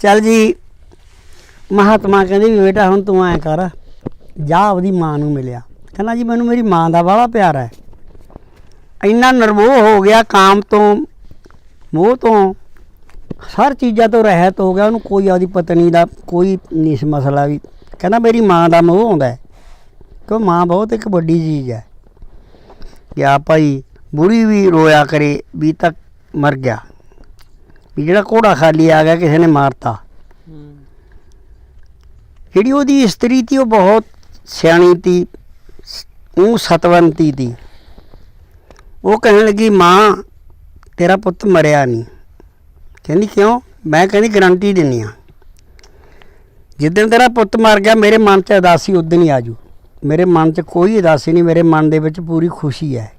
ਚੱਲ ਜੀ, ਮਹਾਤਮਾ ਕਹਿੰਦੇ ਵੀ ਬੇਟਾ ਹੁਣ ਤੂੰ ਐ ਕਰ, ਜਾ ਆਪਦੀ ਮਾਂ ਨੂੰ ਮਿਲਿਆ। ਕਹਿੰਦਾ ਜੀ, ਮੈਨੂੰ ਮੇਰੀ ਮਾਂ ਦਾ ਬੜਾ ਪਿਆਰ ਹੈ। ਇੰਨਾ ਨਰਵੋਹ ਹੋ ਗਿਆ ਕਾਮ ਤੋਂ, ਮੋਹ ਤੋਂ, ਹਰ ਚੀਜ਼ਾਂ ਤੋਂ ਰਹਿਤ ਹੋ ਗਿਆ, ਉਹਨੂੰ ਕੋਈ ਆਪਦੀ ਪਤਨੀ ਦਾ ਕੋਈ ਨਹੀਂ ਮਸਲਾ ਵੀ। ਕਹਿੰਦਾ ਮੇਰੀ ਮਾਂ ਦਾ ਮੋਹ ਆਉਂਦਾ ਹੈ, ਕਿਉਂ ਮਾਂ ਬਹੁਤ ਇੱਕ ਵੱਡੀ ਚੀਜ਼ ਹੈ। ਕਿ ਭਾਈ ਬੁਰੀ ਵੀ ਰੋਇਆ ਕਰੇ, ਵੀ ਤੱਕ ਮਰ ਗਿਆ। ਵੀ ਜਿਹੜਾ ਘੋੜਾ ਖਾਲੀ ਆ ਗਿਆ ਕਿਸੇ ਨੇ ਮਾਰਤਾ। ਜਿਹੜੀ ਉਹਦੀ ਇਸਤਰੀ ਤੀ ਉਹ ਬਹੁਤ ਸਿਆਣੀ ਤੀ ਉਹ ਸਤਵੰਤੀ ਤੀ। ਉਹ ਕਹਿਣ ਲੱਗੀ ਮਾਂ ਤੇਰਾ ਪੁੱਤ ਮਰਿਆ ਨਹੀਂ ਕਹਿੰਦੀ ਕਿਉਂ? ਮੈਂ ਕਹਿੰਦੀ ਗਰੰਟੀ ਦਿੰਨੀ ਆ। ਜਿੱਦਣ ਤੇਰਾ ਪੁੱਤ ਮਰ ਗਿਆ ਮੇਰੇ ਮਨ 'ਚ ਉਦਾਸੀ ਉਦੋਂ ਹੀ ਆਜੂ ਮੇਰੇ ਮਨ 'ਚ ਕੋਈ ਉਦਾਸੀ ਨਹੀਂ ਮੇਰੇ ਮਨ ਦੇ ਵਿੱਚ ਪੂਰੀ ਖੁਸ਼ੀ ਹੈ।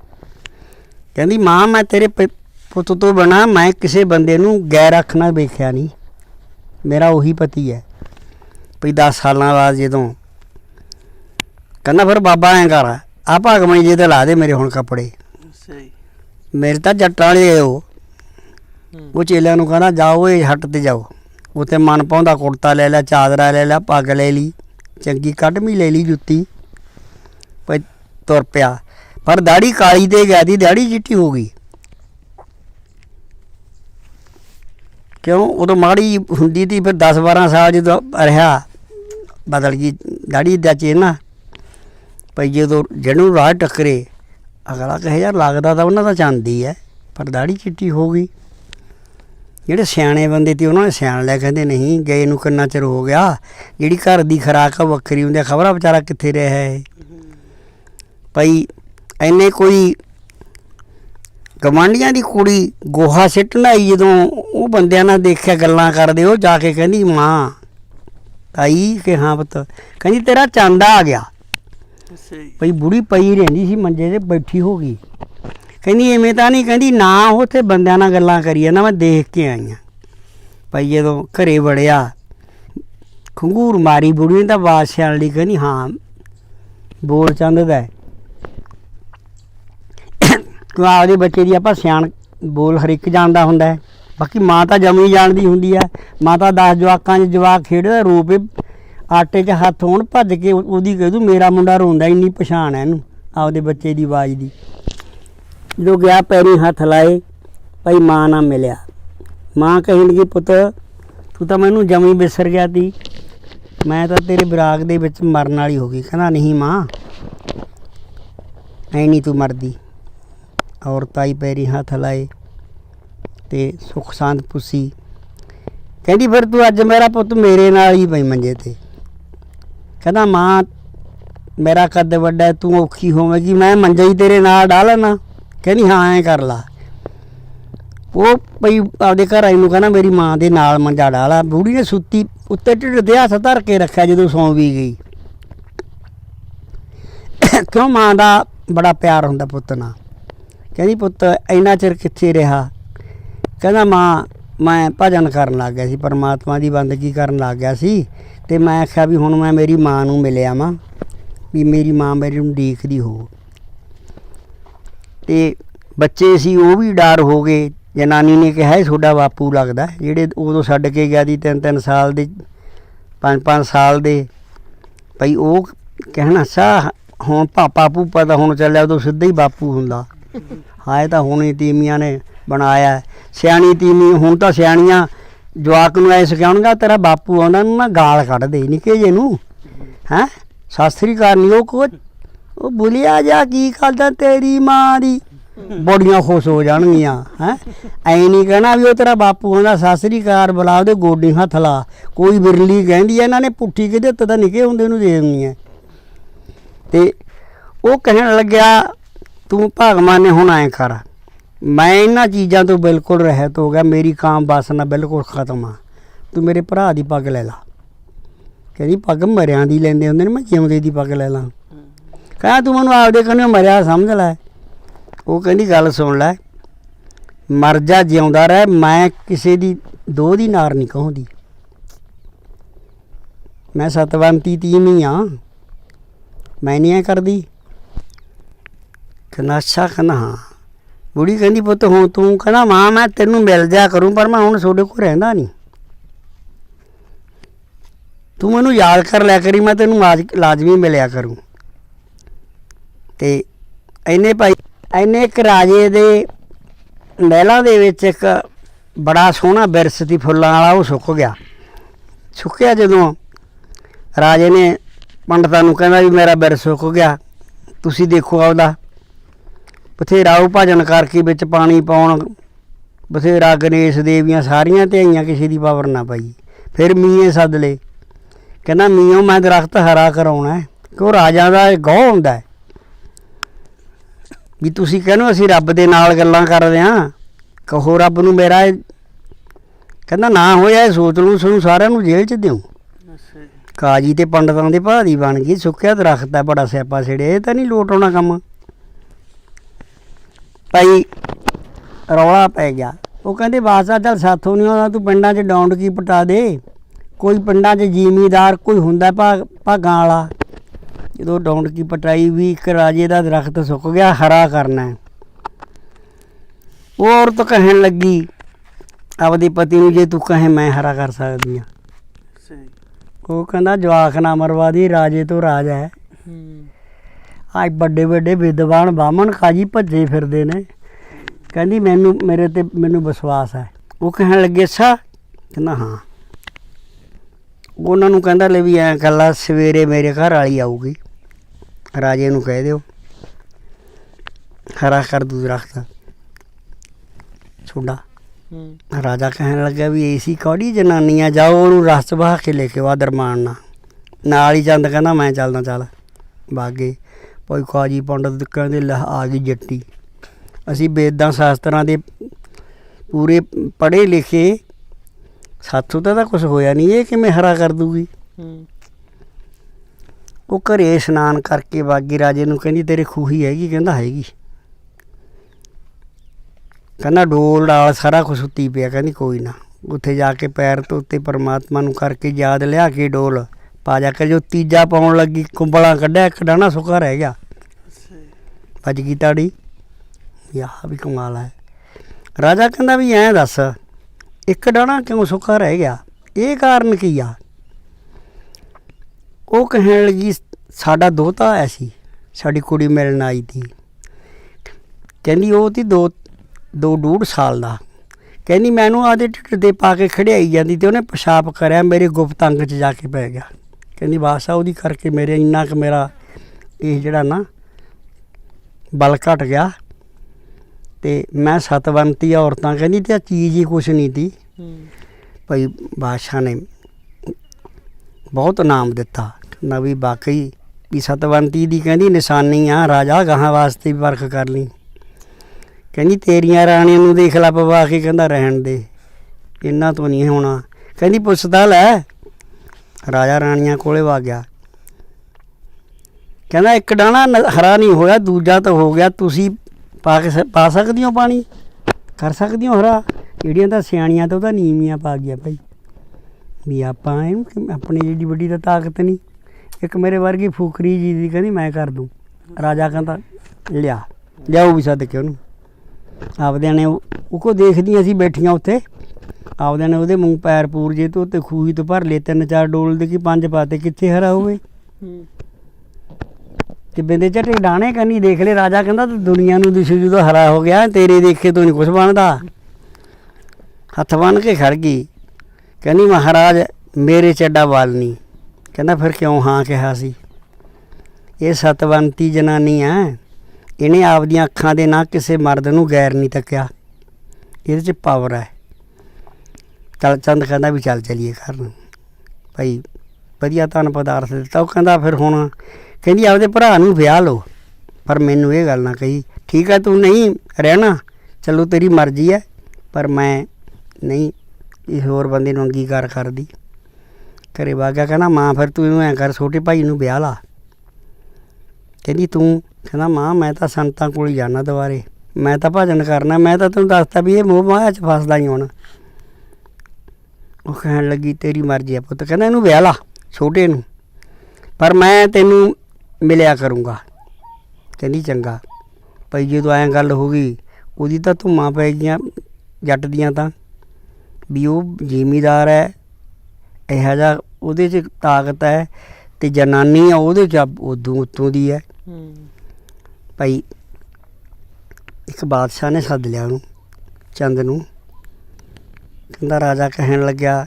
ਕਹਿੰਦੀ ਮਾਂ ਮੈਂ ਤੇਰੇ ਪੁੱਤ ਤੋਂ ਬਣਾ ਮੈਂ ਕਿਸੇ ਬੰਦੇ ਨੂੰ ਗੈਰ ਅੱਖ ਨਾਲ ਵੇਖਿਆ ਨਹੀਂ। ਮੇਰਾ ਉਹੀ ਪਤੀ ਹੈ। ਭਈ 10 ਸਾਲਾਂ ਬਾਅਦ ਜਦੋਂ ਕਹਿੰਦਾ ਫਿਰ ਬਾਬਾ ਐਂ ਕਰ ਆ ਭਗਮਣੀ ਜੀ ਤੇ ਲਾ ਦੇ ਮੇਰੇ ਹੁਣ ਕੱਪੜੇ। ਸਹੀ। ਮੇਰੇ ਤਾਂ ਜੱਟਾਂ ਵਾਲੇ ਉਹ। ਉਹ ਚੇਲਿਆਂ ਨੂੰ ਕਹਿੰਦਾ ਜਾਓ ਇਹ ਹੱਟ ਤੇ ਜਾਓ। ਉੱਥੇ ਮਨ ਪਾਉਂਦਾ ਕੁੜਤਾ ਲੈ ਲਿਆ ਚਾਦਰਾ ਲੈ ਲਿਆ ਪੱਗ ਲੈ ਲਈ ਚੰਗੀ ਕੱਢਵੀਂ ਲੈ ਲਈ ਜੁੱਤੀ। ਭਈ ਤੁਰ ਪਿਆ। ਪਰ ਦਾੜੀ ਕਾਲੀ ਤੇ ਗਿਆ ਦੀ ਦਾੜੀ ਚਿੱਟੀ ਹੋ ਗਈ। ਕਿਉਂ? ਉਦੋਂ ਮਾੜੀ ਹੁੰਦੀ ਤੀ, ਫਿਰ 10 12 ਸਾਲ ਜਦੋਂ ਰਿਹਾ, ਬਦਲ ਗਈ ਦਾੜੀ ਦਾ ਚੇਨਾ। ਭਈ ਜਦੋਂ ਜਿਹਨੂੰ ਰਾਹ ਟੱਕਰੇ, ਅਗਲਾ ਕਹੇ, ਯਾਰ ਲੱਗਦਾ ਤਾਂ ਉਹਨਾਂ ਦਾ ਚਾਂਦੀ ਹੈ ਪਰ ਦਾੜੀ ਚਿੱਟੀ ਹੋ ਗਈ। ਜਿਹੜੇ ਸਿਆਣੇ ਬੰਦੇ ਤੇ, ਉਹਨਾਂ ਨੇ ਸਿਆਣ ਲਿਆ, ਕਹਿੰਦੇ, ਨਹੀਂ, ਗਏ ਨੂੰ ਕਿੰਨਾ ਚਿਰ ਹੋ ਗਿਆ? ਜਿਹੜੀ ਘਰ ਦੀ ਖਰਾਕ ਆ ਉਹ ਵੱਖਰੀ ਹੁੰਦੀ ਆ, ਖਬਰਾਂ ਵਿਚਾਰਾ ਕਿੱਥੇ ਰਿਹਾ ਹੈ? ਭਈ ਐਨੇ ਕੋਈ ਗਵਾਂਢੀਆਂ ਦੀ ਕੁੜੀ ਗੋਹਾ ਸਿੱਟਣ ਆਈ ਜਦੋਂ ਉਹ ਬੰਦਿਆਂ ਨਾਲ ਦੇਖਿਆ ਗੱਲਾਂ ਕਰਦੇ ਉਹ ਜਾ ਕੇ ਕਹਿੰਦੀ ਮਾਂ ਤਾਈ ਕਿ ਹਾਂ ਪੁੱਤ? ਕਹਿੰਦੀ ਤੇਰਾ ਚੰਦ ਆ ਗਿਆ। ਸਹੀ ਭਈ ਬੁੜੀ ਪਈ ਰਹਿੰਦੀ ਸੀ ਮੰਜੇ ਤੇ ਬੈਠੀ ਹੋ ਗਈ। ਕਹਿੰਦੀ ਐਵੇਂ ਤਾਂ ਨਹੀਂ? ਕਹਿੰਦੀ ਨਾ ਉੱਥੇ ਬੰਦਿਆਂ ਨਾਲ ਗੱਲਾਂ ਕਰੀਏ ਨਾ ਮੈਂ ਦੇਖ ਕੇ ਆਈ ਆ। ਭਈ ਜਦੋਂ ਘਰੇ ਵੜਿਆ ਖੰਗੂਰ ਮਾਰੀ ਬੁੜੀ ਨੇ ਤਾਂ ਸਿਆਣ ਲਈ ਕਹਿੰਦੀ ਹਾਂ ਬੋਲ ਚੰਦ ਦਾ। ਕਿਉਂ ਆਪਦੇ ਬੱਚੇ ਦੀ ਆਪਾਂ ਸਿਆਣ ਬੋਲ ਹਰ ਇੱਕ ਜਾਣਦਾ ਹੁੰਦਾ ਹੈ। ਬਾਕੀ ਮਾਂ ਤਾਂ ਜਮੀ ਜਾਣਦੀ ਹੁੰਦੀ ਹੈ ਮਾਂ ਤਾਂ 10 ਜਵਾਕਾਂ 'ਚ ਜਵਾਕ ਖੇਡਦਾ ਰੋਪੇ ਆਟੇ 'ਚ ਹੱਥ ਹੋਣ, ਭੱਜ ਕੇ ਉਹਦੀ ਕਹਿ ਦੂ, ਮੇਰਾ ਮੁੰਡਾ ਰੋਂਦਾ, ਇੰਨੀ ਪਛਾਣ ਹੈ ਇਹਨੂੰ, ਆਪਦੇ ਬੱਚੇ ਦੀ ਆਵਾਜ਼ ਦੀ। ਜਦੋਂ ਗਿਆ, ਪੈਰੀ ਹੱਥ ਲਾਏ, ਭਾਈ ਮਾਂ ਨਾ ਮਿਲਿਆ। ਮਾਂ ਕਹਿਣ ਲੱਗੀ ਪੁੱਤ, ਤੂੰ ਤਾਂ ਮੈਨੂੰ ਜਮੀ ਵਿਸਰ ਗਿਆ ਤੀ। ਮੈਂ ਤਾਂ ਤੇਰੇ ਬਰਾਗ ਦੇ ਵਿੱਚ ਮਰਨ ਵਾਲੀ ਹੋ ਗਈ। ਕਹਿੰਦਾ, ਨਹੀਂ ਮਾਂ, ਐ ਨਹੀਂ ਤੂੰ ਮਰਦੀ। ਔਰ ਤਾਈ ਪੈਰੀ ਹੱਥ ਲਾਏ। ਤੇ ਸੁਖ ਸ਼ਾਂਤ ਪੁੱਸੀ। ਕਹਿੰਦੀ, ਫਿਰ ਤੂੰ ਅੱਜ ਮੇਰਾ ਪੁੱਤ ਮੇਰੇ ਨਾਲ ਹੀ ਪਈ ਮੰਜੇ ਤੇ। ਕਹਿੰਦਾ, ਮਾਂ, ਮੇਰਾ ਕੱਦ ਵੱਡਾ ਤੂੰ ਔਖੀ ਹੋਵੇਂਗੀ, ਮੈਂ ਮੰਜਾ ਹੀ ਤੇਰੇ ਨਾਲ ਡਾਲਣਾ ਕਹਿੰਦੀ, ਹਾਂ, ਐਂ ਕਰ ਲਾ। ਉਹ ਪਈ ਆਪਦੇ ਘਰ ਆਈ ਨੂੰ ਕਹਿੰਦਾ, ਮੇਰੀ ਮਾਂ ਦੇ ਨਾਲ ਮੰਜਾ ਡਾਲਾ ਬੁੜੀ ਨੇ ਸੁੱਤੀ, ਉੱਤੇ ਢਿੱਡ ਦੇ ਹੱਥ ਧਰ ਕੇ ਰੱਖਿਆ ਜਦੋਂ ਸੌਂ ਵੀ ਗਈ। ਕਿਉਂ ਮਾਂ ਦਾ ਬੜਾ ਪਿਆਰ ਹੁੰਦਾ ਪੁੱਤ ਨਾਲ? ਕਹਿੰਦੀ, ਪੁੱਤ, ਇੰਨਾ ਚਿਰ ਕਿੱਥੇ ਰਿਹਾ? ਕਹਿੰਦਾ ਮਾਂ, ਮੈਂ ਭਜਨ ਕਰਨ ਲੱਗ ਗਿਆ ਸੀ, ਪਰਮਾਤਮਾ ਦੀ ਬੰਦਗੀ ਕਰਨ ਲੱਗ ਗਿਆ ਸੀ ਤੇ ਮੈਂ ਆਖਿਆ ਵੀ ਹੁਣ ਮੈਂ ਮੇਰੀ ਮਾਂ ਨੂੰ ਮਿਲਿਆ ਵਾਂ ਵੀ ਮੇਰੀ ਮਾਂ ਮੇਰੀ ਨੂੰ ਦੇਖਦੀ ਹੋ ਤੇ ਬੱਚੇ ਸੀ, ਉਹ ਵੀ ਡਰ ਹੋ ਗਏ। ਜਨਾਨੀ ਨੇ ਕਿਹਾ, ਇਹ ਤੁਹਾਡਾ ਬਾਪੂ ਲੱਗਦਾ ਜਿਹੜੇ ਉਦੋਂ ਛੱਡ ਕੇ ਗਿਆ ਦੀ ਤਿੰਨ ਤਿੰਨ ਸਾਲ ਦੇ ਪੰਜ ਪੰਜ ਸਾਲ ਦੇ। ਭਈ ਉਹ ਕਹਿਣਾ ਸਾ ਹੁਣ ਪਾਪਾ ਪੂਪਾ ਤਾਂ ਹੁਣ ਚੱਲਿਆ, ਉਦੋਂ ਸਿੱਧਾ ਹੀ ਬਾਪੂ ਹੁੰਦਾ। ਹਾਏ, ਤਾਂ ਹੁਣੇ ਤੀਮੀਆਂ ਨੇ ਬਣਾਇਆ ਸਿਆਣੀ ਤੀਮੀ ਹੁਣ ਤਾਂ ਸਿਆਣੀਆਂ ਜਵਾਕ ਨੂੰ ਐ ਸਿਖਾਉਣਗਾ, ਤੇਰਾ ਬਾਪੂ ਆਉਂਦਾ ਨੂੰ ਨਾ ਗਾਲ ਕੱਢਦੇ ਨਿੱਕੇ ਜੇ ਨੂੰ ਹੈ? ਸਾਸਤਰੀ ਕਰਨੀ ਉਹ ਕੋ ਉਹ ਬੁਲਿਆ ਜਾ, ਕੀ ਕਰਦਾ ਤੇਰੀ ਮਾਂ ਦੀ? ਬੜੀਆਂ ਖੁਸ਼ ਹੋ ਜਾਣਗੀਆਂ, ਹੈ? ਐ ਨਹੀਂ ਕਹਿਣਾ ਵੀ ਉਹ ਤੇਰਾ ਬਾਪੂ ਆਉਂਦਾ ਸਾਸਰੀ ਕਾਰ ਬੁਲਾ ਉਹਦੇ ਗੋਡੀ ਹੱਥ ਲਾ। ਕੋਈ ਬਿਰਲੀ ਕਹਿੰਦੀ ਐ ਇਹਨਾਂ ਨੇ ਪੁੱਠੀ ਕਿਤੇ ਉੱਤੇ ਤਾਂ ਨਿੱਕੇ ਹੁੰਦੇ ਨੂੰ ਦੇ ਦਿੰਦੀ ਐ ਤੇ ਉਹ ਕਹਿਣ ਲੱਗਿਆ, ਤੂੰ ਭਗਵਾਨ ਨੇ ਹੁਣ ਐਂ ਕਰ। ਮੈਂ ਇਹਨਾਂ ਚੀਜ਼ਾਂ ਤੋਂ ਬਿਲਕੁਲ ਰਹਿਤ ਹੋ ਗਿਆ, ਮੇਰੀ ਕਾਮ ਵਾਸਨਾ ਬਿਲਕੁਲ ਖਤਮ ਆ। ਤੂੰ ਮੇਰੇ ਭਰਾ ਦੀ ਪੱਗ ਲੈ ਲਾ। ਕਹਿੰਦੀ, ਪੱਗ ਮਰਿਆਂ ਦੀ ਲੈਂਦੇ ਹੁੰਦੇ ਨੇ, ਮੈਂ ਜਿਉਂਦੇ ਦੀ ਪੱਗ ਲੈ ਲਾਂ। ਕਹਿੰਦਾ, ਤੂੰ ਮੈਨੂੰ ਆਪਦੇ ਕੰਨੋਂ ਮਰਿਆ ਸਮਝ ਲੈ। ਉਹ ਕਹਿੰਦੀ, ਗੱਲ ਸੁਣ ਲੈ। ਮਰ ਜਾ, ਜਿਉਂਦਾ ਰਹਿ, ਮੈਂ ਕਿਸੇ ਦੀ ਦੋ ਦੀ ਨਾਰ ਨਹੀਂ ਕਹੂੰਦੀ ਮੈਂ ਸਤਵੰਤੀ ਤੀਵੀਂ ਆ। ਮੈਂ ਨਹੀਂ ਐ ਕਰਦੀ। ਕਨਾਸ਼ਾ ਅੱਛਾ ਬੁੜੀ ਕਹਿੰਦੀ, ਪੁੱਤ, ਹੁਣ ਤੂੰ ਕਹਿੰਦਾ ਮਾਂ ਮੈਂ ਤੈਨੂੰ ਮਿਲ ਜਾ ਕਰੂੰ, ਪਰ ਮੈਂ ਹੁਣ ਤੁਹਾਡੇ ਕੋਲ ਰਹਿੰਦਾ ਨਹੀਂ। ਤੂੰ ਮੈਨੂੰ ਯਾਦ ਕਰ ਲਿਆ ਕਰੀ, ਮੈਂ ਤੈਨੂੰ ਲਾਜ਼- ਲਾਜ਼ਮੀ ਮਿਲਿਆ ਕਰੂੰ। ਤੇ ਐਨੇ ਭਾਈ ਐਨੇ ਇੱਕ ਰਾਜੇ ਦੇ ਮਹਿਲਾਂ ਦੇ ਵਿੱਚ ਇੱਕ ਬੜਾ ਸੋਹਣਾ ਬਿਰਸ ਸੀ ਫੁੱਲਾਂ ਵਾਲਾ ਉਹ ਸੁੱਕ ਗਿਆ। ਸੁੱਕਿਆ ਜਦੋਂ ਰਾਜੇ ਨੇ ਪੰਡਤਾਂ ਨੂੰ ਕਹਿੰਦਾ ਵੀ, ਮੇਰਾ ਬਿਰਸ ਸੁੱਕ ਗਿਆ, ਤੁਸੀਂ ਦੇਖੋ ਆਪਦਾ ਬਥੇਰਾ ਉਹ ਭਜਨ ਕਰਕੇ ਵਿੱਚ ਪਾਣੀ ਪਾਉਣ ਬਥੇਰਾ ਗਣੇਸ਼ ਦੇਵੀਆਂ ਸਾਰੀਆਂ ਤੇ ਆਈਆਂ ਕਿਸੇ ਦੀ ਪਾਵਰ ਨਾ ਪਾਈ। ਫਿਰ ਮੀਏ ਸੱਦ ਲਏ। ਕਹਿੰਦਾ ਮੀਓ ਮੈਂ ਦਰਖਤ ਹਰਾ ਕਰਾਉਣਾ ਹੈ ਕਿਉਂ ਰਾਜਾ ਦਾ ਇਹ ਗਹੁ ਹੁੰਦਾ ਵੀ ਤੁਸੀਂ ਕਹਿੰਦੇ ਅਸੀਂ ਰੱਬ ਦੇ ਨਾਲ ਗੱਲਾਂ ਕਰਦੇ ਹਾਂ। ਕਹੋ ਰੱਬ ਨੂੰ ਮੇਰਾ ਕਹਿੰਦਾ ਨਾ ਹੋਇਆ ਇਹ ਸੋਚ ਲੂ ਸਾਨੂੰ ਸਾਰਿਆਂ ਨੂੰ ਜੇਲ੍ਹ 'ਚ ਦਿਓ। ਜੀ। ਕਾਜੀ ਤੇ ਪੰਡਤਾਂ ਦੇ ਭਾਦੀ ਬਣ ਗਈ ਸੁੱਕਿਆ ਦਰਖਤ ਹੈ ਬੜਾ ਸਿਆਪਾ ਛੜਿਆ ਇਹ ਤਾਂ ਨਹੀਂ ਲੋਟ ਆਉਣਾ ਕੰਮ। ਭਾਈ ਰੌਲਾ ਪੈ ਗਿਆ। ਉਹ ਕਹਿੰਦੇ ਬਾਸਾ ਚੱਲ ਸਾਥੋਂ ਨਹੀਂ ਆਉਂਦਾ ਤੂੰ ਪਿੰਡਾਂ 'ਚ ਡੌਂਡ ਕੀ ਪਟਾ ਦੇ। ਕੋਈ ਪਿੰਡਾਂ 'ਚ ਜ਼ਿਮੀਦਾਰ ਕੋਈ ਹੁੰਦਾ ਭਾ- ਭਾਗਾਂ ਵਾਲਾ। ਜਦੋਂ ਡੌਂਡ ਕੀ ਪਟਾਈ ਵੀ ਇੱਕ ਰਾਜੇ ਦਾ ਦਰਖਤ ਸੁੱਕ ਗਿਆ ਹਰਾ ਕਰਨਾ। ਉਹ ਔਰਤ ਕਹਿਣ ਲੱਗੀ ਆਪਦੇ ਪਤੀ ਨੂੰ ਜੇ ਤੂੰ ਕਹੇ ਮੈਂ ਹਰਾ ਕਰ ਸਕਦੀ ਜੀ ਉਹ ਕਹਿੰਦਾ ਜਵਾਕ ਨਾ ਮਰਵਾ ਦੀ ਰਾਜੇ ਤੋਂ ਰਾਜ ਹੈ। ਹੂੰ। ਅੱਜ ਵੱਡੇ ਵੱਡੇ ਵਿਦਵਾਨ ਬਾਹਮਣ ਕਾਜੀ ਭੱਜੇ ਫਿਰਦੇ ਨੇ। ਕਹਿੰਦੀ ਮੈਨੂੰ ਮੇਰੇ ਤੇ ਮੈਨੂੰ ਵਿਸ਼ਵਾਸ ਹੈ। ਉਹ ਕਹਿਣ ਲੱਗੇ ਅੱਛਾ। ਕਹਿੰਦਾ ਹਾਂ। ਉਹਨਾਂ ਨੂੰ ਕਹਿੰਦਾ ਲੈ ਵੀ ਐ ਕੱਲਾ ਸਵੇਰੇ ਮੇਰੇ ਘਰ ਵਾਲੀ ਆਊਗੀ। ਰਾਜੇ ਨੂੰ ਕਹਿ ਦਿਓ। ਹਰਾ ਕਰ ਦੂ ਦਰਖਤ ਛੋਡਾ। ਹੂੰ। ਰਾਜਾ ਕਹਿਣ ਲੱਗਾ ਵੀ ਏਸੀ ਕੌੜੀ ਜਨਾਨੀਆਂ ਜਾਓ ਉਹਨੂੰ ਰਸ ਬਹਾ ਕੇ ਲੈ ਕੇ ਵਾ ਦਰਮਾਨ ਨਾਲ। ਨਾਲ ਹੀ ਚੰਦ ਕਹਿੰਦਾ ਮੈਂ ਚੱਲਦਾ ਚੱਲ। ਬਾਗੇ। ਕੋਈ ਕਾਜੀ ਪੰਡਤ ਕਹਿੰਦੇ ਲੈ ਆ ਗਈ ਜੱਟੀ। ਅਸੀਂ ਵੇਦਾਂ ਸ਼ਾਸਤਰਾਂ ਦੇ ਪੂਰੇ ਪੜ੍ਹੇ ਲਿਖੇ ਸਾਥੋਂ ਤਾਂ ਕੁਝ ਹੋਇਆ ਨਹੀਂ ਇਹ ਕਿਵੇਂ ਹਰਾ ਕਰ ਦੂਗੀ? ਉਹ ਘਰੇ ਇਸ਼ਨਾਨ ਕਰਕੇ ਬਾਗੀ ਰਾਜੇ ਨੂੰ ਕਹਿੰਦੀ ਤੇਰੇ ਖੂਹੀ ਹੈਗੀ? ਕਹਿੰਦਾ ਹੈਗੀ। ਕਹਿੰਦਾ ਡੋਲ ਡਾਲ ਸਾਰਾ ਕੁਝ ਉੱਤੀ ਪਿਆ। ਕਹਿੰਦੀ ਕੋਈ ਨਾ। ਉੱਥੇ ਜਾ ਕੇ ਪੈਰ ਤੋਂ ਉੱਤੇ ਪਰਮਾਤਮਾ ਨੂੰ ਕਰਕੇ ਯਾਦ ਲਿਆ ਕੇ ਡੋਲ। ਪਾ ਜਾ ਕੇ ਜੋ ਤੀਜਾ ਪਾਉਣ ਲੱਗੀ, ਕੁੰਬਲਾਂ ਕੱਢਿਆ, ਇੱਕ ਡਾਣਾ ਸੁੱਕਾ ਰਹਿ ਗਿਆ। ਭੱਜ ਗਈ ਤਾੜੀ। ਯਾਹ ਵੀ ਕਮਾਲ ਹੈ। ਰਾਜਾ ਕਹਿੰਦਾ ਵੀ ਐਂ ਦੱਸ, ਇੱਕ ਡਾਣਾ ਕਿਉਂ ਸੁੱਕਾ ਰਹਿ ਗਿਆ? ਇਹ ਕਾਰਨ ਕੀ ਆ? ਉਹ ਕਹਿਣ ਲੱਗੀ, ਸਾਡਾ ਦੋਤਾ ਆਇਆ ਸੀ ਸਾਡੀ ਕੁੜੀ ਮਿਲਣ ਆਈ ਸੀ ਕਹਿੰਦੀ, ਉਹ ਤੀ ਦੋ ਦੋ ਡੂਢ ਸਾਲ ਦਾ। ਕਹਿੰਦੀ, ਮੈਨੂੰ ਆਦੇ ਢਿੱਡ ਦੇ ਪਾ ਕੇ ਖੜਿਆਈ ਜਾਂਦੀ ਤੇ ਉਹਨੇ ਪਿਸ਼ਾਬ ਕਰਿਆ, ਮੇਰੇ ਗੁਪਤ ਅੰਗ 'ਚ ਜਾ ਕੇ ਪੈ ਗਿਆ। ਕਹਿੰਦੀ ਬਾਸਾ ਉਹਦੀ ਕਰਕੇ ਮੇਰੇ ਇੰਨਾ ਕੁ ਮੇਰਾ ਇਹ ਜਿਹੜਾ ਨਾ ਬਲ ਘਟ ਗਿਆ। ਤੇ ਮੈਂ ਸਤਵੰਤੀ ਔਰਤਾਂ ਕਹਿੰਦੀ ਤੇ ਆ ਚੀਜ਼ ਹੀ ਕੁਛ ਨਹੀਂ ਹੂੰ। ਭਾਈ ਬਾਦਸ਼ਾਹ ਨੇ ਬਹੁਤ ਨਾਮ ਦਿੱਤਾ। ਨਾ ਵੀ ਬਾਕਈ ਵੀ ਸਤਵੰਤੀ ਦੀ ਕਹਿੰਦੀ ਨਿਸ਼ਾਨੀ ਆ ਰਾਜਾ ਗਾਹਾਂ ਵਾਸਤੇ ਵੀ ਵਰਖ ਕਰ ਲਈ। ਕਹਿੰਦੀ ਤੇਰੀਆਂ ਰਾਣੀਆਂ ਨੂੰ ਦੇਖ ਲਾ ਪਵਾ ਕੇ ਕਹਿੰਦਾ ਰਹਿਣ ਦੇ। ਇਹਨਾਂ ਤੋਂ ਨਹੀਂ ਹੋਣਾ। ਕਹਿੰਦੀ ਪੁੱਛਦਾ ਲੈ ਰਾਜਾ ਰਾਣੀਆਂ ਕੋਲੇ ਵਾ ਗਿਆ। ਕਹਿੰਦਾ, ਇੱਕ ਡਾਣਾ ਹਰਾ ਨਹੀਂ ਹੋਇਆ, ਦੂਜਾ ਤਾਂ ਹੋ ਗਿਆ। ਤੁਸੀਂ ਪਾ ਕੇ ਪਾ ਸਕਦੇ ਹੋ ਪਾਣੀ? ਕਰ ਸਕਦੇ ਹੋ ਹਰਾ? ਜਿਹੜੀਆਂ ਤਾਂ ਸਿਆਣੀਆਂ ਤਾਂ ਉਹਦਾ ਨੀਵੀਆਂ ਪਾ ਗਿਆ ਭਾਈ। ਵੀ ਆਪਾਂ ਇਹਨੂੰ ਆਪਣੀ ਜਿਹੜੀ ਵੱਡੀ ਤਾਂ ਤਾਕਤ ਨਹੀਂ। ਇੱਕ ਮੇਰੇ ਵਰਗੀ ਫੂਕਰੀ ਜੀ ਦੀ ਕਹਿੰਦੀ, ਮੈਂ ਕਰ ਦੂੰ। ਰਾਜਾ ਕਹਿੰਦਾ, ਲਿਆ। ਲਿਆਓ ਵੀ ਸੱਦ ਕੇ ਉਹਨੂੰ। ਆਪਦਿਆਂ ਨੇ ਉਹ ਉਹ ਕੋ ਦੇਖਦੀਆਂ ਸੀ ਬੈਠੀਆਂ ਉੱਥੇ। ਆਪਦਿਆਂ ਨੇ ਉਹਦੇ ਮੂੰਹ ਪੈਰ ਪੂਰ ਜੇ ਤੋਂ ਤੇ ਖੂਹੀ ਤੋਂ ਭਰ ਲਏ ਤਿੰਨ ਚਾਰ ਡੋਲ ਦੇ ਕੀ ਪੰਜ ਪਾਤੇ ਕਿੱਥੇ ਹਰਾ ਹੋਵੇ? ਤੇ ਬਿੰਦੇ ਝਟੇ ਡਾਣੇ ਕਰਨੀ ਦੇਖ ਲੈ ਰਾਜਾ ਕਹਿੰਦਾ ਤੂੰ ਦੁਨੀਆ ਨੂੰ ਦਿਸੂ ਜਦੋਂ ਹਰਾ ਹੋ ਗਿਆ ਤੇਰੇ ਦੇਖੇ ਤੋਂ ਨਹੀਂ ਕੁਝ ਬਣਦਾ। ਹੱਥ ਬੰਨ ਕੇ ਖੜ ਗਈ। ਕਹਿੰਦੀ ਮਹਾਰਾਜ ਮੇਰੇ ਚੱਡਾ ਵਾਲ ਨਹੀਂ। ਕਹਿੰਦਾ ਫਿਰ ਕਿਉਂ ਹਾਂ ਕਿਹਾ ਸੀ? ਇਹ ਸਤਵੰਤੀ ਜਨਾਨੀ ਆ ਇਹਨੇ ਆਪਦੀਆਂ ਅੱਖਾਂ ਦੇ ਨਾਲ ਕਿਸੇ ਮਰਦ ਨੂੰ ਗੈਰ ਨਹੀਂ ਤੱਕਿਆ। ਇਹਦੇ 'ਚ ਪਾਵਰ ਹੈ ਚੱਲ ਚੰਦ ਕਹਿੰਦਾ ਵੀ ਚੱਲ ਚਲੀਏ ਘਰ ਨੂੰ। ਭਾਈ ਵਧੀਆ ਧਨ ਪਦਾਰਥ ਦਿੱਤਾ, ਉਹ ਕਹਿੰਦਾ ਫਿਰ ਹੁਣ ਕਹਿੰਦੀ ਆਪਦੇ ਭਰਾ ਨੂੰ ਵਿਆਹ ਲਓ। ਪਰ ਮੈਨੂੰ ਇਹ ਗੱਲ ਨਾ ਕਹੀ, ਠੀਕ ਹੈ, ਤੂੰ ਨਹੀਂ ਰਹਿਣਾ, ਚਲੋ ਤੇਰੀ ਮਰਜ਼ੀ ਹੈ, ਪਰ ਮੈਂ ਨਹੀਂ ਇਸ ਹੋਰ ਬੰਦੇ ਨੂੰ ਅੰਗੀਕਾਰ ਕਰਦੀ। ਘਰੇ ਬਾਗਾ ਕਹਿੰਦਾ, ਮਾਂ, ਫਿਰ ਤੂੰ ਇਹਨੂੰ ਐਂ ਕਰ, ਛੋਟੇ ਭਾਈ ਨੂੰ ਵਿਆਹ ਲਾ। ਕਹਿੰਦੀ, ਤੂੰ ਕਹਿੰਦਾ, ਮਾਂ, ਮੈਂ ਤਾਂ ਸੰਤਾਂ ਕੋਲ ਹੀ ਜਾਣਾ ਦੁਬਾਰੇ। ਮੈਂ ਤਾਂ ਭਜਨ ਕਰਨਾ, ਮੈਂ ਤਾਂ ਤੈਨੂੰ ਦੱਸਤਾ ਵੀ ਇਹ ਮੋਹ ਮਾਇਆ 'ਚ ਫਸਦਾ ਹੀ ਹੁਣ। ਉਹ ਕਹਿਣ ਲੱਗੀ ਤੇਰੀ ਮਰਜ਼ੀ ਹੈ ਪੁੱਤ। ਕਹਿੰਦਾ ਇਹਨੂੰ ਵਿਆਹ ਲਾ ਛੋਟੇ ਨੂੰ। ਪਰ ਮੈਂ ਤੈਨੂੰ ਮਿਲਿਆ ਕਰੂੰਗਾ। ਕਹਿੰਦੀ ਚੰਗਾ। ਭਾਈ ਜਦੋਂ ਐਂ ਗੱਲ ਹੋ ਗਈ ਉਹਦੀ ਤਾਂ ਧੁੰਮਾਂ ਪੈ ਗਈਆਂ ਜੱਟ ਦੀਆਂ ਤਾਂ। ਵੀ ਉਹ ਜ਼ਿਮੀਦਾਰ ਹੈ ਇਹੋ ਜਿਹਾ ਉਹਦੇ 'ਚ ਤਾਕਤ ਹੈ ਤੇ ਜਨਾਨੀ ਆ ਉਹਦੇ 'ਚ ਉਦੋਂ ਉਤੋਂ ਦੀ ਹੈ। ਹੂੰ। ਭਾਈ ਇੱਕ ਬਾਦਸ਼ਾਹ ਨੇ ਸੱਦ ਲਿਆ ਉਹਨੂੰ ਚੰਦ ਨੂੰ। ਕਹਿੰਦਾ ਰਾਜਾ ਕਹਿਣ ਲੱਗਿਆ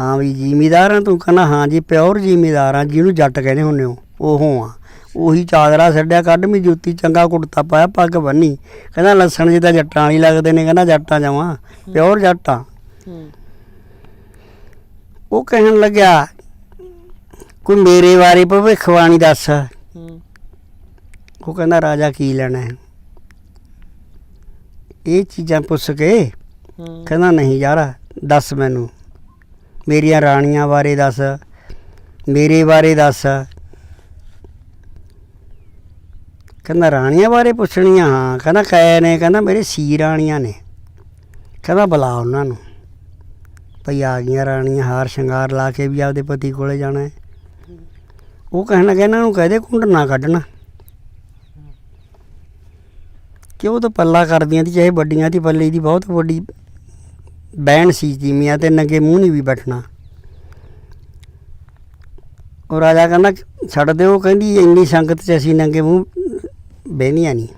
ਹਾਂ ਵੀ ਜ਼ਿਮੀਦਾਰ ਆ ਤੂੰ ਕਹਿੰਦਾ ਹਾਂ ਜੀ ਪਿਓਰ ਜ਼ਿਮੀਦਾਰ ਆ ਜਿਹਨੂੰ ਜੱਟ ਕਹਿੰਦੇ ਹੁੰਦੇ ਹੋ ਉਹ ਆ। ਉਹੀ ਚਾਦਰਾ ਛੱਡਿਆ ਕੱਢਵੀਂ ਜੁੱਤੀ ਚੰਗਾ ਕੁੜਤਾ ਪਾਇਆ ਪੱਗ ਬੰਨੀ। ਕਹਿੰਦਾ ਲੱਸਣ ਜਿਹਾ ਜੱਟਾਂ ਵਾਲੀ ਲੱਗਦੇ ਨੇ ਕਹਿੰਦਾ ਜੱਟਾਂ ਜਾਵਾਂ ਪਿਓਰ ਜੱਟਾਂ ਹੂੰ। ਉਹ ਕਹਿਣ ਲੱਗਿਆ ਕੋਈ ਮੇਰੇ ਬਾਰੇ ਭਵਿੱਖਬਾਣੀ ਦੱਸ। ਉਹ ਕਹਿੰਦਾ ਰਾਜਾ ਕੀ ਲੈਣਾ ਹੈ? ਇਹ ਚੀਜ਼ਾਂ ਪੁੱਛ ਕੇ ਕਹਿੰਦਾ, ਨਹੀਂ ਯਾਰ, ਦੱਸ ਮੈਨੂੰ। ਮੇਰੀਆਂ ਰਾਣੀਆਂ ਬਾਰੇ ਦੱਸ। ਮੇਰੇ ਬਾਰੇ ਦੱਸ। ਕਹਿੰਦਾ, ਰਾਣੀਆਂ ਬਾਰੇ ਪੁੱਛਣੀਆਂ, ਹਾਂ। ਕਹਿੰਦਾ ਕੈ ਨੇ। ਕਹਿੰਦਾ, ਮੇਰੇ ਸੀ ਰਾਣੀਆਂ ਨੇ। ਕਹਿੰਦਾ, ਬੁਲਾ ਉਹਨਾਂ ਨੂੰ। ਭਈ ਆ ਗਈਆਂ ਰਾਣੀਆਂ, ਹਾਰ ਸ਼ਿੰਗਾਰ ਲਾ ਕੇ ਵੀ ਆਪਦੇ ਪਤੀ ਕੋਲੇ ਜਾਣਾ ਹੈ। ਉਹ ਕਹਿਣ ਲੱਗਾ, ਇਹਨਾਂ ਨੂੰ ਕਹਦੇ ਕੁੰਡ ਨਾ ਕੱਢਣਾ। ਕਿ ਉਹ ਤਾਂ ਪੱਲਾ ਕਰਦੀਆਂ ਤੀ, ਚਾਹੇ ਵੱਡੀਆਂ ਤੀ, ਪੱਲੇ ਦੀ ਬਹੁਤ ਵੱਡੀ ਬੈਣ ਸੀ ਜੀਮੀਆਂ ਤੇ ਨੰਗੇ ਮੂੰਹ ਨਹੀਂ ਵੀ ਬੈਠਣਾ। ਉਹ ਰਾਜਾ ਕਹਿੰਦਾ ਛੱਡ ਦਿਓ। ਕਹਿੰਦੀ ਇੰਨੀ ਸੰਗਤ 'ਚ ਅਸੀਂ ਨੰਗੇ ਮੂੰਹ ਬਹਿਨੀਆਂ ਨਹੀਂ।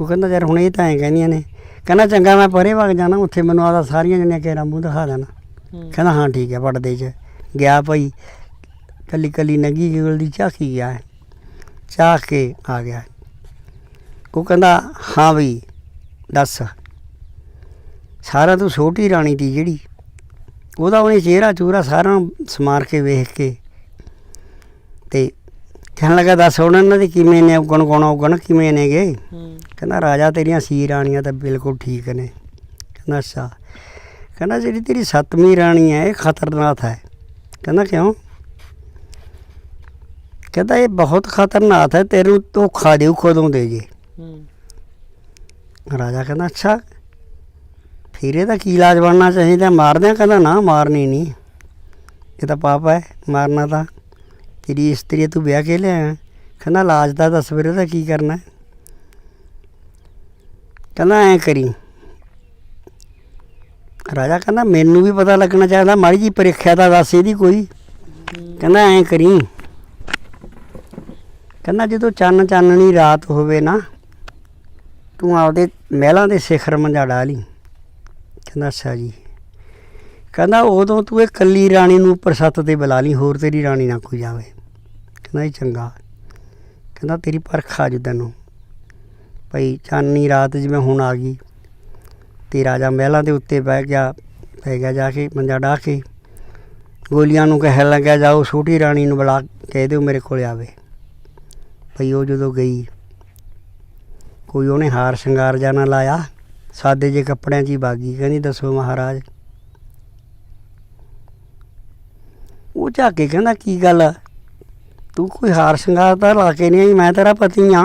ਉਹ ਕਹਿੰਦਾ ਯਾਰ ਹੁਣ ਇਹ ਤਾਂ ਐਂ ਕਹਿੰਦੀਆਂ ਨੇ। ਕਹਿੰਦਾ ਚੰਗਾ ਮੈਂ ਪਰੇ ਵਗ ਜਾਣਾ। ਉੱਥੇ ਮੈਨੂੰ ਆਦਾ ਸਾਰੀਆਂ ਜਣੀਆਂ ਕੇਰਾ ਮੂੰਹ ਦਿਖਾ ਦੇਣਾ। ਕਹਿੰਦਾ ਹਾਂ ਠੀਕ ਹੈ ਪੜਦੇ 'ਚ। ਗਿਆ ਭਾਈ ਕੱਲੀ ਕੱਲੀ ਨੰਗੀ ਗੋਲ ਦੀ ਝਾਕੀ ਗਿਆ। ਝਾਕ ਕੇ ਆ ਗਿਆ। ਉਹ ਕਹਿੰਦਾ ਹਾਂ ਬਈ ਦੱਸ। ਸਾਰਾ ਤੂੰ ਛੋਟੀ ਰਾਣੀ ਦੀ ਜਿਹੜੀ ਉਹਦਾ ਉਹਨੇ ਚਿਹਰਾ ਚੂਰਾ ਸਾਰਾ ਸਮਾਰ ਕੇ ਵੇਖ ਕੇ ਤੇ ਕਹਿਣ ਲੱਗਾ ਦੱਸ ਹੁਣ ਇਹਨਾਂ ਦੇ ਕਿਵੇਂ ਨੇ ਔਗਣ ਗੁਣ ਔਗਣ ਕਿਵੇਂ ਨੇਗੇ? ਹੂੰ। ਕਹਿੰਦਾ ਰਾਜਾ ਤੇਰੀਆਂ ਸੀ ਰਾਣੀਆਂ ਤਾਂ ਬਿਲਕੁਲ ਠੀਕ ਨੇ। ਕਹਿੰਦਾ ਅੱਛਾ। ਕਹਿੰਦਾ ਜਿਹੜੀ ਤੇਰੀ ਸੱਤਵੀਂ ਰਾਣੀ ਹੈ ਇਹ ਖਤਰਨਾਕ ਹੈ। ਕਹਿੰਦਾ ਕਿਉਂ? ਕਹਿੰਦਾ ਇਹ ਬਹੁਤ ਖਤਰਨਾਕ ਹੈ ਤੈਨੂੰ ਧੋਖਾ ਦੇਉ ਕਦੋਂ ਦੇ ਜੇ। ਰਾਜਾ ਕਹਿੰਦਾ ਅੱਛਾ। ਫਿਰ ਇਹਦਾ ਕੀ ਇਲਾਜ ਬਣਨਾ ਚਾਹੀਦਾ? ਮਾਰਦਿਆਂ ਕਹਿੰਦਾ ਨਾ, ਮਾਰਨੀ ਨਹੀਂ ਇਹ ਤਾਂ ਪਾਪ ਹੈ, ਮਾਰਨਾ ਤਾਂ। ਤੇਰੀ ਇਸਤਰੀ ਤੂੰ ਵਿਆਹ ਕੇ ਲਿਆ ਕਹਿੰਦਾ, ਇਲਾਜ ਦਾ ਦੱਸ ਫਿਰ ਇਹਦਾ ਕੀ ਕਰਨਾ ਕਹਿੰਦਾ, ਐ ਕਰੀ। ਰਾਜਾ ਕਹਿੰਦਾ, ਮੈਨੂੰ ਵੀ ਪਤਾ ਲੱਗਣਾ ਚਾਹੀਦਾ, ਮਾੜੀ ਜੀ ਪ੍ਰੀਖਿਆ ਤਾਂ ਦੱਸ ਇਹਦੀ ਕੋਈ। ਕਹਿੰਦਾ, ਐ ਕਰੀ। ਕਹਿੰਦਾ, ਜਦੋਂ ਚੰਨ ਚਾਨਣੀ ਰਾਤ ਹੋਵੇ ਨਾ, ਤੂੰ ਆਪਦੇ ਮਹਿਲਾਂ ਦੇ ਸਿਖਰ ਮੰਜਾ ਡਾ ਲਈ। ਕਹਿੰਦਾ ਅੱਛਾ ਜੀ। ਕਹਿੰਦਾ ਉਦੋਂ ਤੂੰ ਇਹ ਕੱਲੀ ਰਾਣੀ ਨੂੰ ਉੱਪਰ ਸੱਤ ਤੇ ਬੁਲਾ ਲਈ, ਹੋਰ ਤੇਰੀ ਰਾਣੀ ਨਾ ਕੋਈ ਜਾਵੇ। ਕਹਿੰਦਾ ਇਹ ਚੰਗਾ। ਕਹਿੰਦਾ ਤੇਰੀ ਪਰਖ ਆ ਜੂ ਤੈਨੂੰ। ਭਈ ਚਾਨਣੀ ਰਾਤ ਜਿਵੇਂ ਹੁਣ ਆ ਗਈ, ਤੇ ਰਾਜਾ ਮਹਿਲਾਂ ਦੇ ਉੱਤੇ ਬਹਿ ਗਿਆ ਪੈ ਗਿਆ ਜਾ ਕੇ, ਮੰਜਾ ਡਾ ਕੇ। ਗੋਲੀਆਂ ਨੂੰ ਕਹਿ ਲੱਗਾ ਜਾਓ ਛੋਟੀ ਰਾਣੀ ਨੂੰ ਬੁਲਾ, ਕਹਿ ਦਿਓ ਮੇਰੇ ਕੋਲ ਆਵੇ। ਭਈ ਉਹ ਜਦੋਂ ਗਈ, ਕੋਈ ਉਹਨੇ ਹਾਰ ਸ਼ਿੰਗਾਰ ਜਾਣਾ ਲਾਇਆ। ਸਾਦੇ ਜੇ ਕੱਪੜਿਆਂ 'ਚ ਹੀ ਬਾਗੀ, ਕਹਿੰਦੀ ਦੱਸੋ ਮਹਾਰਾਜ। ਉਹ ਝਾਕੇ ਕਹਿੰਦਾ, ਕੀ ਗੱਲ ਆ? ਤੂੰ ਕੋਈ ਹਾਰ ਸ਼ਿੰਗਾਰ ਤਾਂ ਲਾ ਕੇ ਨਹੀਂ ਆਈ, ਮੈਂ ਤੇਰਾ ਪਤੀ ਆ।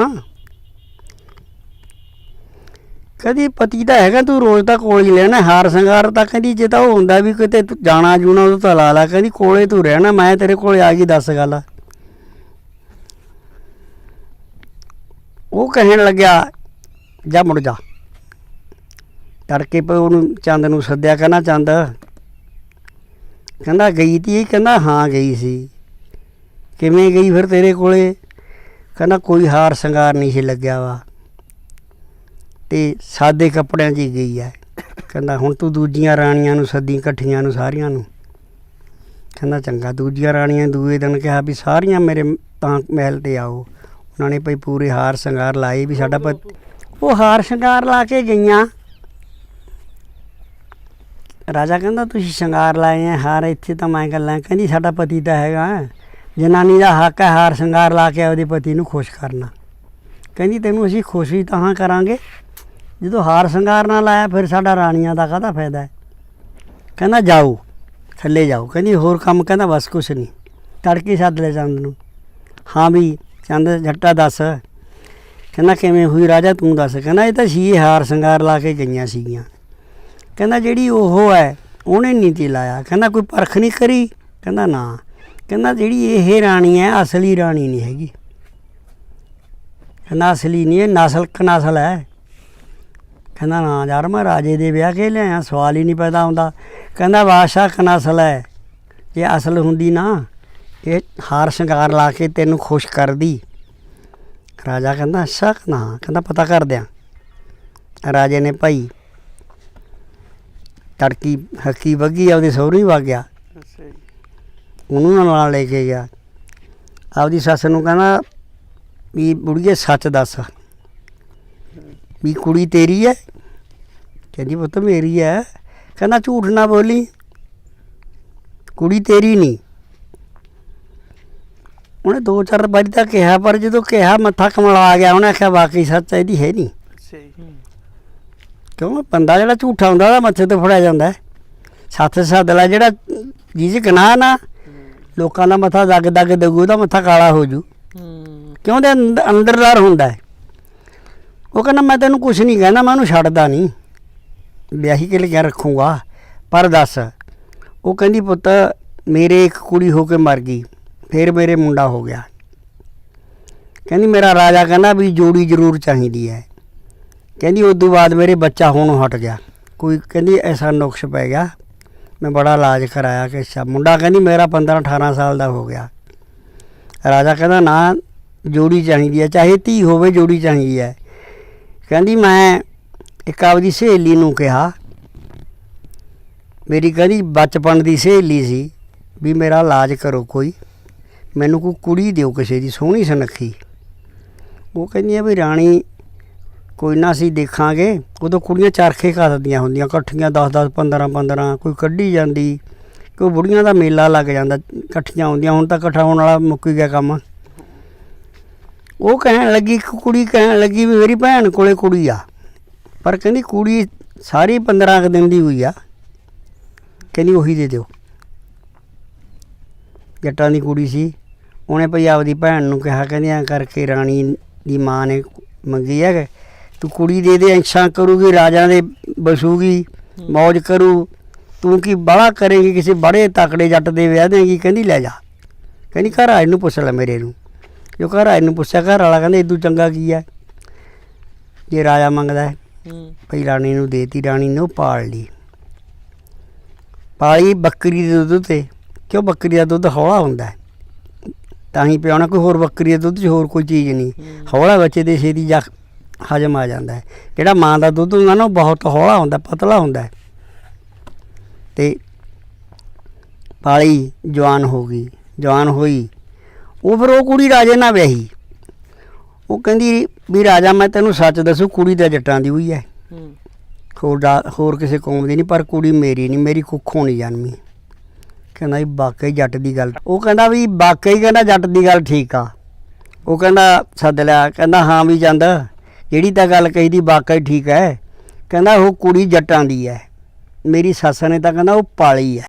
ਕਦੀ ਪਤੀ ਤਾਂ ਹੈਗਾ, ਤੂੰ ਰੋਜ਼ ਤਾਂ ਕੋਲ ਹੀ ਲੈਣਾ ਹਾਰ ਸ਼ਿੰਗਾਰ ਤਾਂ ਕਹਿੰਦੀ, ਜੇ ਤਾਂ ਉਹ ਹੁੰਦਾ ਵੀ ਕਿਤੇ ਜਾਣਾ ਜੂਣਾ, ਉਹ ਤਾਂ ਲਾ ਲਾ। ਕਹਿੰਦੀ, ਕੋਲੇ ਤੂੰ ਰਹਿਣਾ, ਮੈਂ ਤੇਰੇ ਕੋਲੇ ਆ ਗਈ, ਦੱਸ ਗੱਲ। ਉਹ ਕਹਿਣ ਲੱਗਿਆ, ਜਾ ਮੁੜ ਜਾ। ਤੜਕੇ ਪੇ ਉਹਨੂੰ ਚੰਦ ਨੂੰ ਸੱਦਿਆ, ਕਹਿੰਦਾ, ਚੰਦ। ਕਹਿੰਦਾ, ਗਈ ਤੀ? ਕਹਿੰਦਾ, ਹਾਂ, ਗਈ ਸੀ। ਕਿਵੇਂ ਗਈ ਫਿਰ ਤੇਰੇ ਕੋਲੇ? ਕਹਿੰਦਾ, ਕੋਈ ਹਾਰ ਸ਼ਿੰਗਾਰ ਨਹੀਂ ਸੀ ਲੱਗਿਆ ਵਾ। ਤੇ ਸਾਦੇ ਕੱਪੜਿਆਂ 'ਚ ਹੀ ਗਈ ਹੈ ਕਹਿੰਦਾ, ਹੁਣ ਤੂੰ ਦੂਜੀਆਂ ਰਾਣੀਆਂ ਨੂੰ ਸੱਦੀ, ਇਕੱਠੀਆਂ ਨੂੰ ਸਾਰੀਆਂ ਨੂੰ? ਕਹਿੰਦਾ, ਚੰਗਾ, ਦੂਜੀਆਂ ਰਾਣੀਆਂ ਦੂਏ ਦਿਨ ਕਿਹਾ ਵੀ ਸਾਰੀਆਂ ਮੇਰੇ ਤਾਂ ਮਹਿਲ ਤੇ ਆਓ। ਉਹਨਾਂ ਨੇ ਭਈ ਪੂਰੇ ਹਾਰ ਸ਼ਿੰਗਾਰ ਲਾਏ ਵੀ ਸਾਡਾ ਉਹ ਹਾਰ ਸ਼ਿੰਗਾਰ ਲਾ ਕੇ ਗਈਆਂ। ਰਾਜਾ ਕਹਿੰਦਾ, ਤੁਸੀਂ ਸ਼ਿੰਗਾਰ ਲਾਏ ਆ ਹਾਰ ਇੱਥੇ ਤਾਂ ਮੈਂ ਗੱਲਾਂ ਕਹਿੰਦੀ ਸਾਡਾ ਪਤੀ ਤਾਂ ਹੈਗਾ ਜਨਾਨੀ ਦਾ ਹੱਕ ਹੈ ਹਾਰ ਸ਼ਿੰਗਾਰ ਲਾ ਕੇ ਉਹਦੇ ਪਤੀ ਨੂੰ ਖੁਸ਼ ਕਰਨਾ। ਕਹਿੰਦੀ, ਤੈਨੂੰ ਅਸੀਂ ਖੁਸ਼ ਹੀ ਤਾਂ ਕਰਾਂਗੇ। ਜਦੋਂ ਹਾਰ ਸ਼ਿੰਗਾਰ ਨਾ ਲਾਇਆ, ਫਿਰ ਸਾਡਾ ਰਾਣੀਆਂ ਦਾ ਕਾਹਦਾ ਫਾਇਦਾ ਹੈ ਕਹਿੰਦਾ, ਜਾਓ, ਥੱਲੇ ਜਾਓ। ਕਹਿੰਦੀ, ਹੋਰ ਕੰਮ ਕਹਿੰਦਾ, ਬਸ ਕੁਛ ਨਹੀਂ। ਤੜਕੇ ਸੱਦ ਲੈ ਚੰਦ ਨੂੰ। ਹਾਂ ਵੀ ਚੰਦ ਜੱਟਾ ਦੱਸ। ਕਹਿੰਦਾ, ਕਿਵੇਂ ਹੋਈ ਰਾਜਾ, ਤੂੰ ਦੱਸ। ਕਹਿੰਦਾ, ਇਹ ਤਾਂ ਸੀ ਹਾਰ ਸ਼ਿੰਗਾਰ ਲਾ ਕੇ ਗਈਆਂ ਸੀਗੀਆਂ। ਕਹਿੰਦਾ ਜਿਹੜੀ ਉਹ ਹੈ, ਉਹਨੇ ਨਹੀਂ ਤੀ ਲਾਇਆ। ਕਹਿੰਦਾ ਕੋਈ ਪਰਖ ਨਹੀਂ ਕਰੀ? ਕਹਿੰਦਾ ਨਾ। ਕਹਿੰਦਾ ਜਿਹੜੀ ਇਹ ਰਾਣੀ ਹੈ, ਅਸਲੀ ਰਾਣੀ ਨਹੀਂ ਹੈਗੀ। ਕਹਿੰਦਾ ਅਸਲੀ ਨਹੀਂ ਇਹ ਨਸਲ ਕਨਸਲ ਹੈ। ਕਹਿੰਦਾ ਨਾ ਯਾਰ, ਮੈਂ ਰਾਜੇ ਦੇ ਵਿਆਹ ਕੇ ਲਿਆਇਆ, ਸਵਾਲ ਹੀ ਨਹੀਂ ਪੈਦਾ ਹੁੰਦਾ ਕਹਿੰਦਾ ਬਾਦਸ਼ਾਹ ਕਨਸਲ ਹੈ। ਜੇ ਅਸਲ ਹੁੰਦੀ ਨਾ, ਇਹ ਹਾਰ ਸ਼ਿੰਗਾਰ ਲਾ ਕੇ ਤੈਨੂੰ ਖੁਸ਼ ਕਰਦੀ। ਰਾਜਾ ਕਹਿੰਦਾ ਸ਼ੱਕ ਨਾ। ਕਹਿੰਦਾ ਪਤਾ ਕਰ ਦਿਆਂ। ਰਾਜੇ ਨੇ ਭਾਈ ਤੜਕੀ ਹੱਕੀ ਵੱਗੀ ਆਪਦੇ ਸਹੁਰੇ ਵਗ ਗਿਆ। ਅੱਛਾ ਜੀ। ਉਹਨੂੰ ਨਾਲ ਲੈ ਕੇ ਗਿਆ। ਆਪਦੀ ਸੱਸ ਨੂੰ ਕਹਿੰਦਾ ਵੀ ਬੁੜੀਏ ਸੱਚ ਦੱਸ। ਵੀ ਕੁੜੀ ਤੇਰੀ ਹੈ ਕਹਿੰਦੀ ਪੁੱਤ ਮੇਰੀ ਹੈ ਕਹਿੰਦਾ ਝੂਠ ਨਾ ਬੋਲੀ। ਕੁੜੀ ਤੇਰੀ ਨਹੀਂ ਉਹਨੇ ਦੋ ਚਾਰ ਵਾਰੀ ਤਾਂ ਕਿਹਾ ਪਰ ਜਦੋਂ ਕਿਹਾ ਮੱਥਾ ਕਮਲਾ ਗਿਆ ਉਹਨੇ ਆਖਿਆ ਵਾਕਈ ਸੱਚ ਇਹਦੀ ਹੈ ਨਹੀਂ ਜੀ। ਕਿਉਂ? ਬੰਦਾ ਜਿਹੜਾ ਝੂਠਾ ਹੁੰਦਾ ਉਹਦਾ ਮੱਥੇ ਤੋਂ ਫੜਿਆ ਜਾਂਦਾ। ਸੱਤ ਸਦਲਾ ਜਿਹੜਾ ਜਿਹ 'ਚ ਗੁਨਾਹ ਨਾ ਲੋਕਾਂ ਦਾ ਮੱਥਾ ਦਗ ਦਗ ਦਗੂ ਉਹਦਾ ਮੱਥਾ ਕਾਲਾ ਹੋ ਜੂ। ਕਿਉਂ? ਦੇ ਅੰਦ- ਅੰਦਰਦਾਰ ਹੁੰਦਾ ਹੈ। ਉਹ ਕਹਿੰਦਾ ਮੈਂ ਤੈਨੂੰ ਕੁਝ ਨਹੀਂ ਕਹਿੰਦਾ ਮੈਂ ਉਹਨੂੰ ਛੱਡਦਾ ਨਹੀਂ। ਵਿਆਹੀ ਕੇ ਲਿਆ ਰੱਖੂੰਗਾ। ਪਰ ਦੱਸ ਉਹ ਕਹਿੰਦੀ ਪੁੱਤ ਮੇਰੇ ਇੱਕ ਕੁੜੀ ਹੋ ਕੇ ਮਰ ਗਈ ਫਿਰ ਮੇਰੇ ਮੁੰਡਾ ਹੋ ਗਿਆ। ਕਹਿੰਦੀ ਮੇਰਾ ਰਾਜਾ ਕਹਿੰਦਾ ਵੀ ਜੋੜੀ ਜ਼ਰੂਰ ਚਾਹੀਦੀ ਹੈ। ਕਹਿੰਦੀ ਉਸ ਤੋਂ ਬਾਅਦ ਮੇਰੇ ਬੱਚਾ ਹੁਣ ਹਟ ਗਿਆ। ਕੋਈ ਕਹਿੰਦੀ, ਐਸਾ ਨੁਕਸ ਪੈ ਗਿਆ। ਮੈਂ ਬੜਾ ਇਲਾਜ ਕਰਾਇਆ ਕਿ ਅੱਛਾ। ਮੁੰਡਾ ਕਹਿੰਦੀ, ਮੇਰਾ 15 18 ਸਾਲ ਦਾ ਹੋ ਗਿਆ। ਰਾਜਾ ਕਹਿੰਦਾ, ਨਾ, ਜੋੜੀ ਚਾਹੀਦੀ ਹੈ। ਚਾਹੇ ਧੀ ਹੋਵੇ, ਜੋੜੀ ਚਾਹੀਦੀ ਹੈ। ਕਹਿੰਦੀ, ਮੈਂ ਇੱਕ ਆਪਦੀ ਸਹੇਲੀ ਨੂੰ ਕਿਹਾ। ਮੇਰੀ ਕਹਿੰਦੀ, ਬਚਪਨ ਦੀ ਸਹੇਲੀ ਸੀ ਵੀ ਮੇਰਾ ਇਲਾਜ ਕਰੋ ਕੋਈ। ਮੈਨੂੰ ਕੋਈ ਕੁੜੀ ਦਿਓ ਕਿਸੇ ਦੀ, ਸੋਹਣੀ ਸੁਨੱਖੀ। ਉਹ ਕਹਿੰਦੀ ਆ ਵੀ ਰਾਣੀ ਕੋਈ ਨਾ ਅਸੀਂ ਦੇਖਾਂਗੇ। ਉਦੋਂ ਕੁੜੀਆਂ ਚਰਖੇ ਕੱਤਦੀਆਂ ਹੁੰਦੀਆਂ, ਇਕੱਠੀਆਂ 10 10 15 15 ਕੋਈ ਕੱਢੀ ਜਾਂਦੀ, ਕੋਈ ਬੁੜੀਆਂ ਦਾ ਮੇਲਾ ਲੱਗ ਜਾਂਦਾ, ਇਕੱਠੀਆਂ ਆਉਂਦੀਆਂ, ਹੁਣ ਤਾਂ ਇਕੱਠਾ ਹੋਣ ਵਾਲਾ ਮੁੱਕ ਹੀ ਗਿਆ ਕੰਮ। ਉਹ ਕਹਿਣ ਲੱਗੀ, ਇੱਕ ਕੁੜੀ ਕਹਿਣ ਲੱਗੀ ਵੀ ਮੇਰੀ ਭੈਣ ਕੋਲੇ ਕੁੜੀ ਆ। ਪਰ ਕਹਿੰਦੀ ਕੁੜੀ ਸਾਰੀ 15 ਕੁ ਦਿਨ ਦੀ ਹੋਈ ਆ। ਕਹਿੰਦੀ ਉਹੀ ਦੇ ਦਿਓ। ਜੱਟਾਂ ਦੀ ਕੁੜੀ ਸੀ। ਉਹਨੇ ਭਈ ਆਪਦੀ ਭੈਣ ਨੂੰ ਕਿਹਾ, ਕਹਿੰਦੀ ਐਂ ਕਰਕੇ ਰਾਣੀ ਦੀ ਮਾਂ ਨੇ ਮੰਗੀ ਹੈ ਤੂੰ ਕੁੜੀ ਦੇ ਦੇ ਇੱਛਾ ਕਰੂਗੀ ਰਾਜਾਂ ਦੇ ਬਸੂਗੀ ਮौज ਕਰੂ। ਤੂੰ ਕੀ ਬੜਾ ਕਰੇਗੀ ਕਿਸੇ ਬੜੇ ਤਕੜੇ ਜੱਟ ਦੇ ਵਿਆਹ ਦੇਗੀ ਕਹਿੰਦੀ ਲੈ ਜਾ। ਕਹਿੰਦੀ ਘਰ ਆਏ ਨੂੰ ਪੁੱਛ ਲੈ ਮੇਰੇ ਨੂੰ। ਜੋ ਘਰ ਆਏ ਨੂੰ ਪੁੱਛਿਆ ਘਰ ਵਾਲਾ ਕਹਿੰਦਾ ਇਦੂ ਚੰਗਾ ਕੀ ਹੈ ਜੇ ਰਾਜਾ ਮੰਗਦਾ ਹੈ ਭਈ ਰਾਣੀ ਨੂੰ ਦੇਤੀ ਰਾਣੀ ਨੇ ਉਹ ਪਾਲ ਲਈ। ਪਾਲੀ ਬੱਕਰੀ ਦੇ ਦੁੱਧ ਤੇ। ਕਿਉਂ ਬੱਕਰੀ ਦਾ ਦੁੱਧ ਹੌਲਾ ਹੁੰਦਾ ਹੈ? ਤਾਂ ਹੀ ਪਿਆਉਣਾ ਕੋਈ ਹੋਰ ਬੱਕਰੀ ਦੇ ਦੁੱਧ 'ਚ ਹੋਰ ਕੋਈ ਚੀਜ਼ ਨਹੀਂ। ਹੌਲਾ ਬੱਚੇ ਦੇ ਛੇਤੀ ਜਾ ਹਜਮ ਆ ਜਾਂਦਾ ਹੈ। ਜਿਹੜਾ ਮਾਂ ਦਾ ਦੁੱਧ ਹੁੰਦਾ ਨਾ ਉਹ ਬਹੁਤ ਹੌਲਾ ਹੁੰਦਾ ਪਤਲਾ ਹੁੰਦਾ ਤੇ ਪਾਲੀ ਜਵਾਨ ਹੋ ਗਈ ਜਵਾਨ ਹੋਈ। ਉਹ ਫਿਰ ਉਹ ਕੁੜੀ ਰਾਜੇ ਨਾਲ ਵਿਆਹੀ। ਉਹ ਕਹਿੰਦੀ ਵੀ ਰਾਜਾ ਮੈਂ ਤੈਨੂੰ ਸੱਚ ਦੱਸੂ ਕੁੜੀ ਤਾਂ ਜੱਟਾਂ ਦੀ ਹੋਈ ਹੈ। ਹੋਰ ਹੋਰ ਕਿਸੇ ਕੌਮ ਦੀ ਨਹੀਂ ਪਰ ਕੁੜੀ ਮੇਰੀ ਨਹੀਂ ਮੇਰੀ ਕੁੱਖੋਂ ਨਹੀਂ ਜਨਮੀ। ਕਹਿੰਦਾ ਵੀ ਵਾਕਈ ਜੱਟ ਦੀ ਗੱਲ ਉਹ ਕਹਿੰਦਾ ਵੀ ਵਾਕਈ ਕਹਿੰਦਾ ਜੱਟ ਦੀ ਗੱਲ ਠੀਕ ਆ। ਉਹ ਕਹਿੰਦਾ ਸੱਦ ਲਿਆ ਕਹਿੰਦਾ ਹਾਂ ਵੀ ਜਾਂਦਾ ਜਿਹੜੀ ਤਾਂ ਗੱਲ ਕਹੀ ਦੀ ਵਾਕਈ ਠੀਕ ਹੈ। ਕਹਿੰਦਾ ਉਹ ਕੁੜੀ ਜੱਟਾਂ ਦੀ ਹੈ। ਮੇਰੀ ਸੱਸ ਨੇ ਤਾਂ ਕਹਿੰਦਾ ਉਹ ਪਾਲੀ ਹੈ।